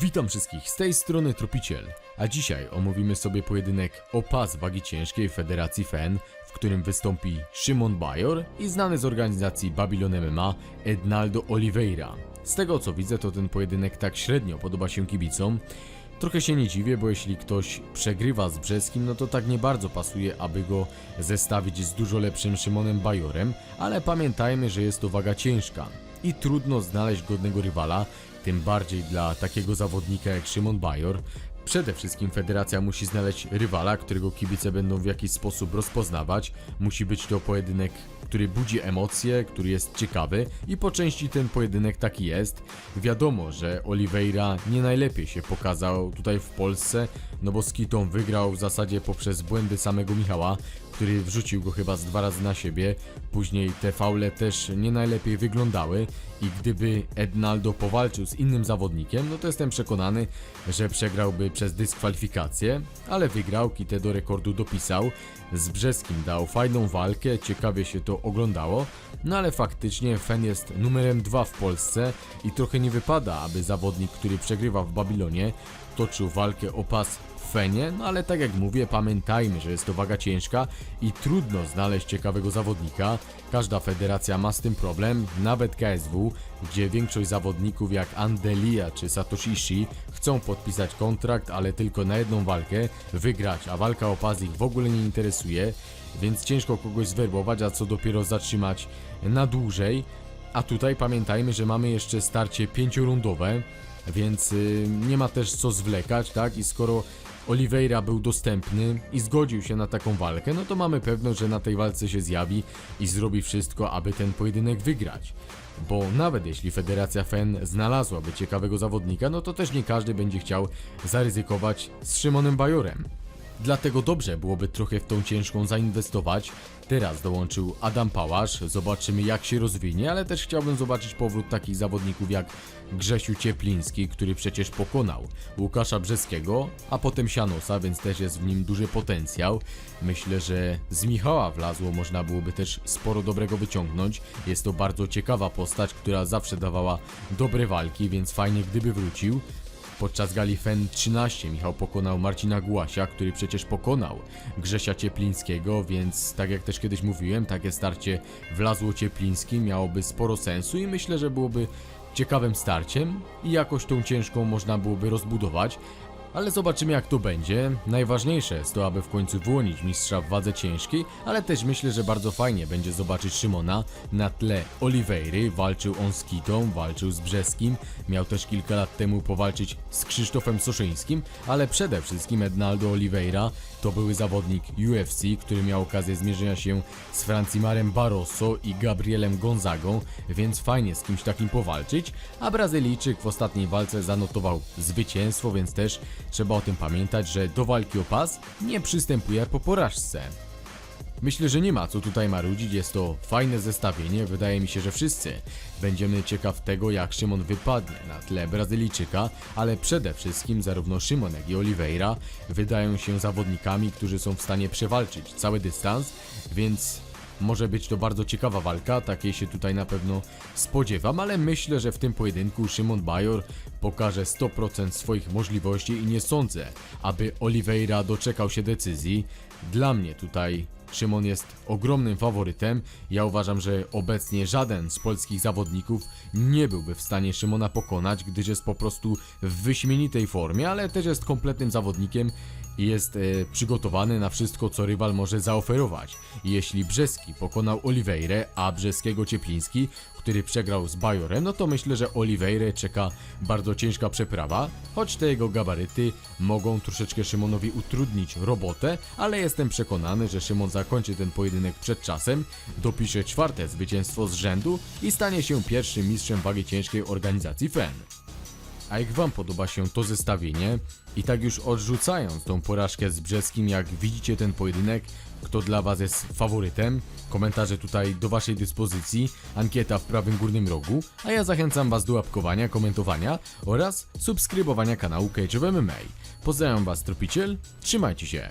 Witam wszystkich, z tej strony Tropiciel, a dzisiaj omówimy sobie pojedynek o pas wagi ciężkiej Federacji FEN, w którym wystąpi Szymon Bajor i znany z organizacji Babylon MMA Ednaldo Oliveira. Z tego co widzę to ten pojedynek tak średnio podoba się kibicom, Trochę się nie dziwię, bo jeśli ktoś przegrywa z Brzeskim, no to tak nie bardzo pasuje, aby go zestawić z dużo lepszym Szymonem Bajorem, ale pamiętajmy, że jest to waga ciężka i trudno znaleźć godnego rywala, tym bardziej dla takiego zawodnika jak Szymon Bajor. Przede wszystkim federacja musi znaleźć rywala, którego kibice będą w jakiś sposób rozpoznawać. Musi być to pojedynek, który budzi emocje, który jest ciekawy i po części ten pojedynek taki jest. Wiadomo, że Oliveira nie najlepiej się pokazał tutaj w Polsce, no bo z wygrał w zasadzie poprzez błędy samego Michała, który wrzucił go chyba z dwa razy na siebie. Później te faule też nie najlepiej wyglądały i gdyby Ednaldo powalczył z innym zawodnikiem, no to jestem przekonany, że przegrałby przez dyskwalifikację, ale wygrał, Kitę do rekordu dopisał. Z Brzeskim dał fajną walkę, ciekawie się to oglądało, no ale faktycznie Fen jest numerem dwa w Polsce i trochę nie wypada, aby zawodnik, który przegrywa w Babilonie, toczył walkę o pas w Fenie, no ale tak jak mówię, pamiętajmy, że jest to waga ciężka i trudno znaleźć ciekawego zawodnika. Każda federacja ma z tym problem, nawet KSW, gdzie większość zawodników jak Andelia czy Satoshi Ishii chcą podpisać kontrakt, ale tylko na jedną walkę, wygrać, a walka o pas ich w ogóle nie interesuje, więc ciężko kogoś zwerbować, a co dopiero zatrzymać na dłużej. A tutaj pamiętajmy, że mamy jeszcze starcie pięciorundowe, więc y, nie ma też co zwlekać, tak? I skoro Oliveira był dostępny i zgodził się na taką walkę, no to mamy pewność, że na tej walce się zjawi i zrobi wszystko, aby ten pojedynek wygrać. Bo nawet jeśli Federacja FEN znalazłaby ciekawego zawodnika, no to też nie każdy będzie chciał zaryzykować z Szymonem Bajorem. Dlatego dobrze byłoby trochę w tą ciężką zainwestować. Teraz dołączył Adam Pałasz, zobaczymy jak się rozwinie, ale też chciałbym zobaczyć powrót takich zawodników jak Grzesiu Ciepliński, który przecież pokonał Łukasza Brzeskiego, a potem Sianosa, więc też jest w nim duży potencjał. Myślę, że z Michała Wlazło można byłoby też sporo dobrego wyciągnąć. Jest to bardzo ciekawa postać, która zawsze dawała dobre walki, więc fajnie gdyby wrócił. Podczas gali FEN 13 Michał pokonał Marcina Głasia, który przecież pokonał Grzesia Cieplińskiego, więc tak jak też kiedyś mówiłem, takie starcie Wlazło Ciepliński miałoby sporo sensu i myślę, że byłoby ciekawym starciem i jakoś tą ciężką można byłoby rozbudować. Ale zobaczymy jak to będzie. Najważniejsze jest to, aby w końcu wyłonić mistrza w wadze ciężkiej, ale też myślę, że bardzo fajnie będzie zobaczyć Szymona na tle Oliweiry. Walczył on z Kitą, walczył z Brzeskim, miał też kilka lat temu powalczyć z Krzysztofem Soszyńskim, ale przede wszystkim Ednaldo Oliveira to były zawodnik UFC, który miał okazję zmierzenia się z Francimarem Barroso i Gabrielem Gonzagą, więc fajnie z kimś takim powalczyć, a Brazylijczyk w ostatniej walce zanotował zwycięstwo, więc też trzeba o tym pamiętać, że do walki o pas nie przystępuje po porażce. Myślę, że nie ma co tutaj marudzić, jest to fajne zestawienie, wydaje mi się, że wszyscy będziemy ciekaw tego jak Szymon wypadnie na tle Brazylijczyka, ale przede wszystkim zarówno Szymon jak i Oliveira wydają się zawodnikami, którzy są w stanie przewalczyć cały dystans, więc może być to bardzo ciekawa walka, takiej się tutaj na pewno spodziewam, ale myślę, że w tym pojedynku Szymon Bajor pokaże 100% swoich możliwości i nie sądzę, aby Oliveira doczekał się decyzji. Dla mnie tutaj Szymon jest ogromnym faworytem. Ja uważam, że obecnie żaden z polskich zawodników nie byłby w stanie Szymona pokonać, gdyż jest po prostu w wyśmienitej formie, ale też jest kompletnym zawodnikiem jest e, przygotowany na wszystko, co rywal może zaoferować. Jeśli Brzeski pokonał Oliveirę, a Brzeskiego Ciepliński, który przegrał z Bajorem, no to myślę, że Oliveirę czeka bardzo ciężka przeprawa, choć te jego gabaryty mogą troszeczkę Szymonowi utrudnić robotę, ale jestem przekonany, że Szymon zakończy ten pojedynek przed czasem, dopisze czwarte zwycięstwo z rzędu i stanie się pierwszym mistrzem wagi ciężkiej organizacji FEN. A jak Wam podoba się to zestawienie? I tak już odrzucając tą porażkę z Brzeskim, jak widzicie ten pojedynek, kto dla Was jest faworytem? Komentarze tutaj do Waszej dyspozycji, ankieta w prawym górnym rogu, a ja zachęcam Was do łapkowania, komentowania oraz subskrybowania kanału Cage of MMA. Pozdrawiam Was, Tropiciel, trzymajcie się!